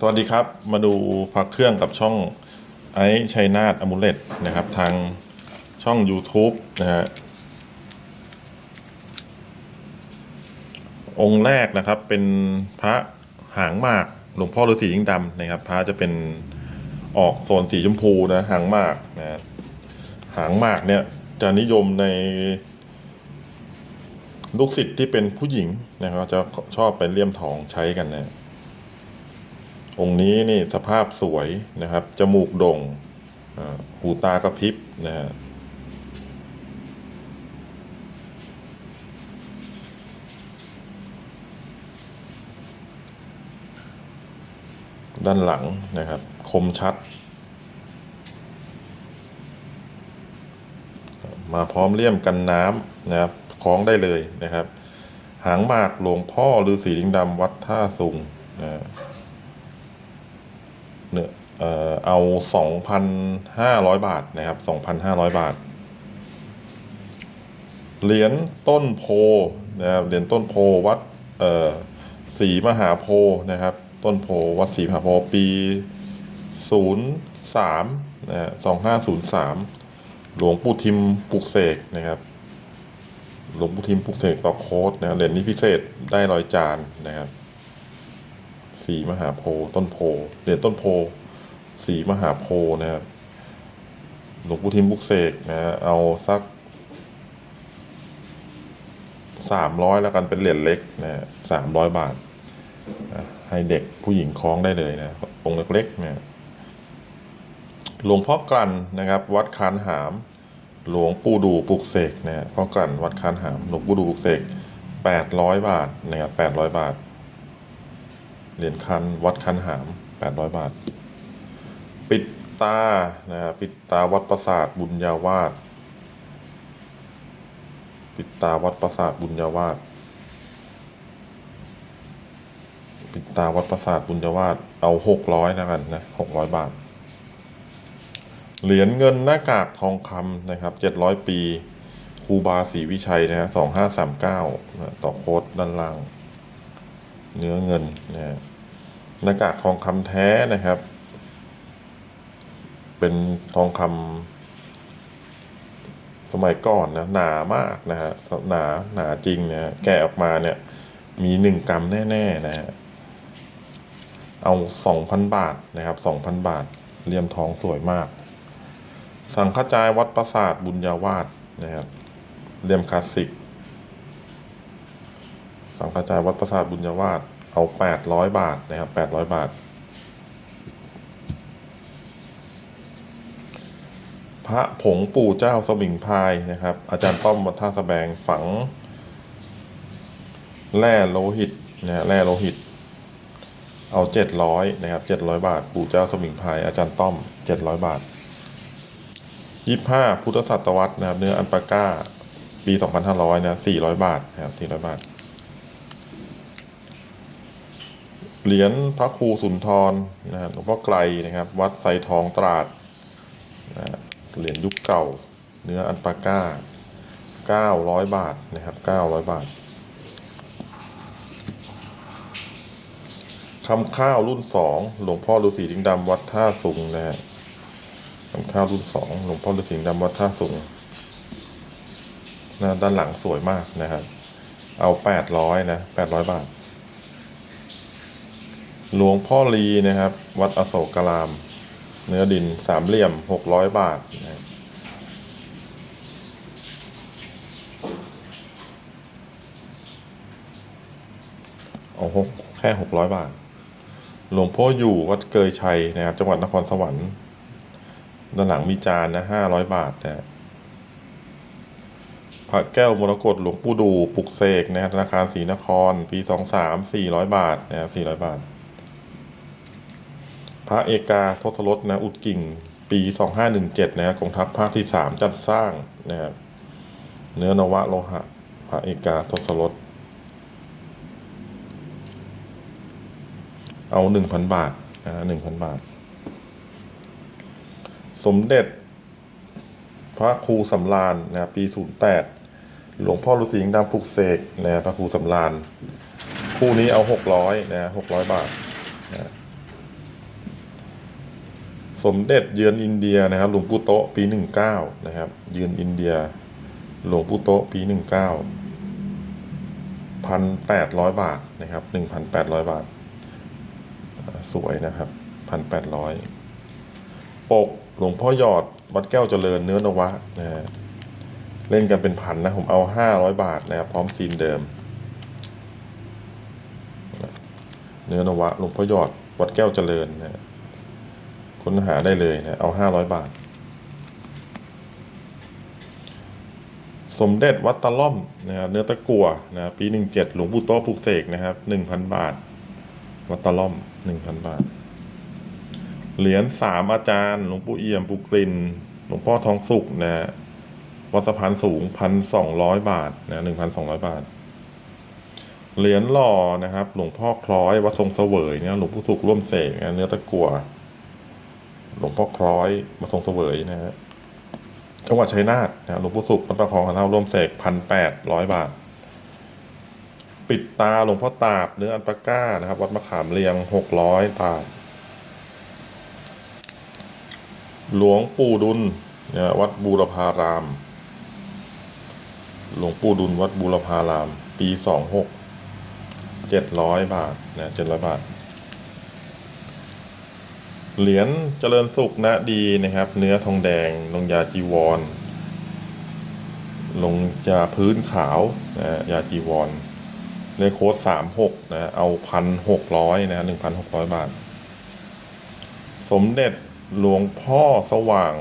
สวัสดีครับ มาดูพักเครื่องกับช่องไอชัยนาทอมูเลตนะครับ ทางช่อง YouTube นะฮะองค์แรกนะครับเป็นพระหางมากหลวงพ่อฤาษียิ่งดำนะครับ พระจะเป็นออกโซนสีชมพูนะหางมากนะฮะหางมากเนี่ยจะนิยมในลูกศิษย์ที่เป็นผู้หญิงนะครับจะชอบไปเลี่ยมทองใช้กันนะ องค์นี้นี่สภาพสวยนะครับ จมูกโด่งอ่าหูตากระพริบนะฮะด้านหลังนะครับ คมชัด มาพร้อมเลี่ยมกันน้ำนะครับคล้องได้เลยนะครับ หางหมากหลวงพ่อฤาษีลิงดำวัดท่าสุงนะฮะ เนี่ยเอ่อเอาสองพันห้าร้อยบาทนะครับสองพันห้าร้อยบาท เหรียญต้นโพนะครับ เหรียญต้นโพวัดเอ่อศรีมหาโพนะครับ ต้นโพวัดศรีมหาโพปีศูนย์สามนะสองห้าศูนย์สามหลวงปู่ทิมปลุกเสกนะครับ หลวงปู่ทิมปลุกเสกต่อโค้ดนะเหรียญนี้พิเศษได้รอยจานนะครับ สีมหาโพต้นโพเหรียญต้นโพสีมหาโพนะครับหลวงปู่ทิมบุกเสกนะฮะเอาสักสามร้อยแล้วกันเป็นเหรียญเล็กนะสามร้อยบาทนะให้เด็กผู้หญิงคล้องได้เลยนะองค์เล็กๆนะหลวงพ่อกลั่นนะครับ วัดคานหาม หลวงปู่ดูปลุกเสกนะฮะพ่อกลั่นวัดคานหาม หลวงปู่ดูปลุกเสกแปดร้อยบาทนะครับแปดร้อยบาท เหรียญคันวัดคันหามแปดร้อยบาท ปิดตานะครับปิดตาวัดประสาทบุญญาวาสปิดตาวัดประสาทบุญญาวาสปิดตาวัดประสาทบุญญาวาสเอาหกร้อยแล้วกันนะหกร้อยบาท เหรียญเงินหน้ากากทองคำนะครับเจ็ดร้อยปีครูบาศรีวิชัยนะฮะสองห้าสามเก้าต่อโค้ดด้านล่าง เนื้อเงินนะฮะหน้ากากทองคำแท้นะครับ เป็นทองคำสมัยก่อนนะหนามากนะฮะหนาหนาจริงนะแกะออกมาเนี่ย มีหนึ่งกรัมแน่ๆนะฮะเอาสองพันบาทนะครับสองพันบาทเลี่ยมทองสวยมาก สังฆจายวัดประสาทบุญญาวาสนะครับเลี่ยมคลาสสิก สังฆจายวัดประสาทบุญญาวาสเอาแปดร้อยบาทนะครับแปดร้อยบาท พระผงปู่เจ้าสมิงพายนะครับ อาจารย์ป้อมวัดท่าสแบงฝัง แร่โลหิตนะแร่โลหิต เอาเจ็ดร้อยนะครับเจ็ดร้อยบาท ปู่เจ้าสมิงพาย อาจารย์ต้อมเจ็ดร้อยบาทยี่ห้าพุทธศตวรรษนะครับ เนื้ออันปาก้า ปีสองพันห้าร้อยนะสี่ร้อยบาทนะครับสี่ร้อยบาท เหรียญพระครูสุนทรนะครับหลวงพ่อไกลนะครับ วัดไซทองตราดนะฮะเหรียญยุคเก่า เนื้ออันปาก้าเก้าร้อยบาทนะครับเก้าร้อยบาทคำข้าวรุ่นสองหลวงพ่อฤาษีดิงดำวัดท่าสุงนะฮะคำข้าวรุ่นสองหลวงพ่อฤาษีดิงดำวัดท่าสุงนะด้านหลังสวยมากนะครับ เอาแปดร้อยนะแปดร้อยบาท หลวงพ่อลีนะครับ วัดอโศกราม เนื้อดินสามเหลี่ยมหกร้อยบาทนะครับเอาหกแค่หกร้อยบาท หลวงพ่ออยู่วัดเกยชัยนะครับ จังหวัดนครสวรรค์ด้านหลังมีจานนะห้าร้อยบาทนะพระแก้วมรกตหลวงปู่ดูปลุกเสกนะฮะธนาคารศรีนคร ปีสองสามสี่ร้อยบาทนะครับสี่ร้อยบาท พระเอกาทศรสนะอุดกิ่ง ปีสองห้าหนึ่งเจ็ดนะกองทัพภาคที่สามจัดสร้างนะครับเนื้อนวะโลหะ พระเอกาทศรสเอาหนึ่งพันบาทนะหนึ่งพันบาท สมเด็จ พระครูสำราญนะปีศูนย์แปดหลวงพ่อฤาษีงดำปลุกเสกนะพระครูสำราญคู่นี้เอาหกร้อยนะหกร้อยบาทนะ สมเด็จเยือนอินเดียนะครับหลวงปู่โตะปีหนึ่งเก้านะครับยืนอินเดีย หลวงปู่โตะปีหนึ่งเก้าพันแปดร้อยบาทนะครับหนึ่งพันแปดร้อยบาท สวยนะครับพันแปดร้อยปกหลวงพ่อหยอดวัดแก้วเจริญเนื้อนวะนะฮะเล่นกันเป็นพันนะ ผมเอาห้าร้อยบาทนะครับพร้อมซีนเดิม เนื้อนวะหลวงพ่อหยอดวัดแก้วเจริญนะฮะ ค้นหาได้เลยนะเอาห้าร้อยบาท สมเด็จวัดตะล่อมนะครับเนื้อตะกัวนะครับปีหนึ่งเจ็ดหลวงปู่โตะปลูกเสกนะครับหนึ่งพันบาท วัดตะล่อมหนึ่งพันบาท เหรียญสามอาจารย์ หลวงปู่เอี่ยมปู่กลิ่นหลวงพ่อทองสุกนะวัดสะพานสูงพันสองร้อยบาทนะหนึ่งพันสองร้อยบาทเหรียญหล่อนะครับ หลวงพ่อคล้อยวัดทรงเสวยเนี่ยหลวงปู่สุกร่วมเสกนะเนื้อตะกัว หลวงพ่อคล้อยวัดทรงเสวยนะฮะจังหวัดชัยนาทนะหลวงปู่สุขวัดประคองของเราร่วมเสกพันแปดร้อยบาท ปิดตาหลวงพ่อตาบเนื้ออันปาก้านะครับ วัดมะขามเรียงหกร้อยบาท หลวงปู่ดุลนะวัดบูรพาราม หลวงปู่ดุลวัดบูรพาราม ปีสองหกเจ็ดร้อยบาทนะเจ็ดร้อยบาท เหรียญเจริญสุขนะดีนะครับ เนื้อทองแดง ลงยาจีวร ลงยาพื้นขาวนะยาจีวรในโค้ดสามหกนะ เอาพันหกร้อยนะหนึ่งพันหกร้อยบาท สมเด็จหลวงพ่อสว่าง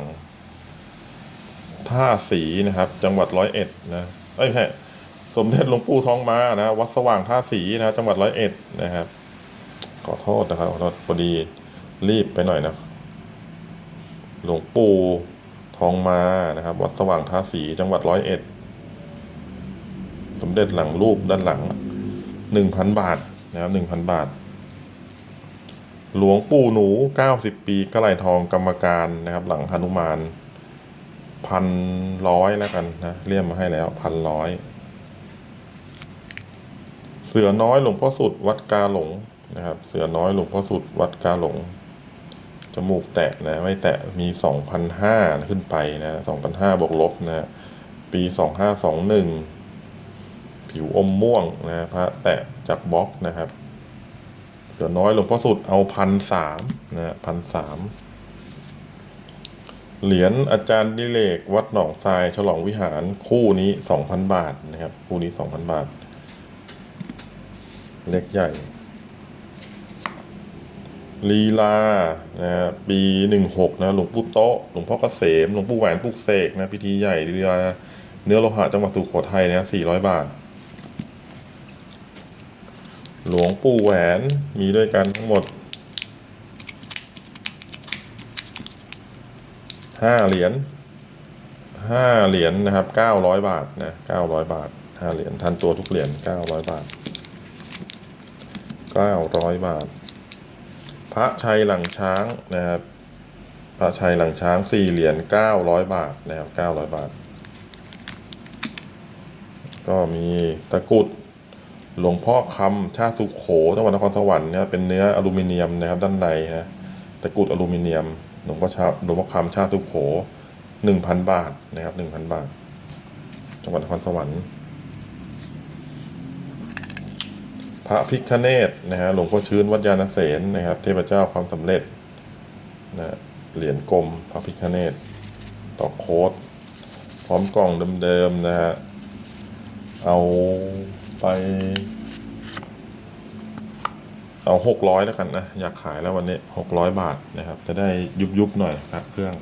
ท่าสีนะครับ จังหวัดร้อยเอ็ดนะเอ้ยไม่ใช่สมเด็จหลวงปู่ทองมานะวัดสว่างท่าสีนะ จังหวัดร้อยเอ็ดนะครับ ขอโทษนะครับขอโทษพอดี รีบไปหน่อยนะ หลวงปู่ทองมานะครับ วัดสว่างท่าสีจังหวัดร้อยเอ็ด สมเด็จหลังรูปด้านหลังหนึ่งพันบาทนะครับหนึ่งพันบาท หลวงปู่หนูเก้าสิบปีกระไหลทองกรรมการนะครับ หลังหนุมานพันร้อยแล้วกันนะเรียมมาให้แล้วพันร้อยเสือน้อยหลวงพ่อสุดวัดกาหลงนะครับ เสือน้อยหลวงพ่อสุดวัดกาหลง จมูกแตะนะไม่แตะมีสองพันห้าขึ้นไปนะสองพันห้าบวกลบนะปีสองห้าสองหนึ่งผิวอมม่วงนะพระแตะจากบล็อกนะครับเสือน้อยหลวงพ่อสุดเอาพันสามนะพันสามเหรียญอาจารย์ดิเลก วัดหนองทราย ฉลองวิหารคู่นี้สองพันบาทนะครับ คู่นี้สองพันบาท เล็กใหญ่ ลีลานะปีหนึ่งหกนะหลวงปู่โตะหลวงพ่อเกษมหลวงปู่แหวนปลุกเสกนะพิธีใหญ่ลีลาเนื้อโลหะจังหวัดสุโขทัยนะสี่ร้อยบาท หลวงปู่แหวนมีด้วยกันทั้งหมดห้าเหรียญห้าเหรียญนะครับเก้าร้อยบาทนะเก้าร้อยบาทห้าเหรียญทันตัวทุกเหรียญเก้าร้อยบาทเก้าร้อยบาท ระชัยหลังช้างนะครับ พระชัยหลังช้างสี่เหรียญเก้าร้อยบาทนะครับเก้าร้อยบาท ก็มีตะกุดหลวงพ่อคำชาติสุขโขจังหวัดนครสวรรค์เนี่ยเป็นเนื้ออลูมิเนียมนะครับ ด้านในนะตะกุดอลูมิเนียมหลวงพ่อชาหลวงพ่อคำชาติสุขโขหนึ่งพันบาทนะครับหนึ่งพันบาท จังหวัดนครสวรรค์ พระพิคเนตนะฮะหลวงพ่อชื้นวัดยาณเสนนะครับ เทพเจ้าความสำเร็จนะเหรียญกลมพระพิคเนตต่อโค้ดพร้อมกล่องเดิมๆนะฮะเอาไป เอาหกร้อยแล้วกันนะ อยากขายแล้ววันนี้หกร้อยบาทนะครับ จะได้ยุบๆหน่อยพักเครื่อง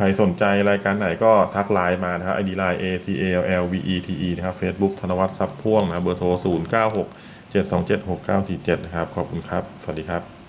ครสนใจรายการไหนก็ทักไลน์มานะครับ ID line A C A L L V E T E นะครับ Facebook ธนวัฒน์ซับพ่วงนะเบอร์โทร 0 9 6 7 2 7 6 9 4 7 นะครับ ขอบคุณครับ สวัสดีครับ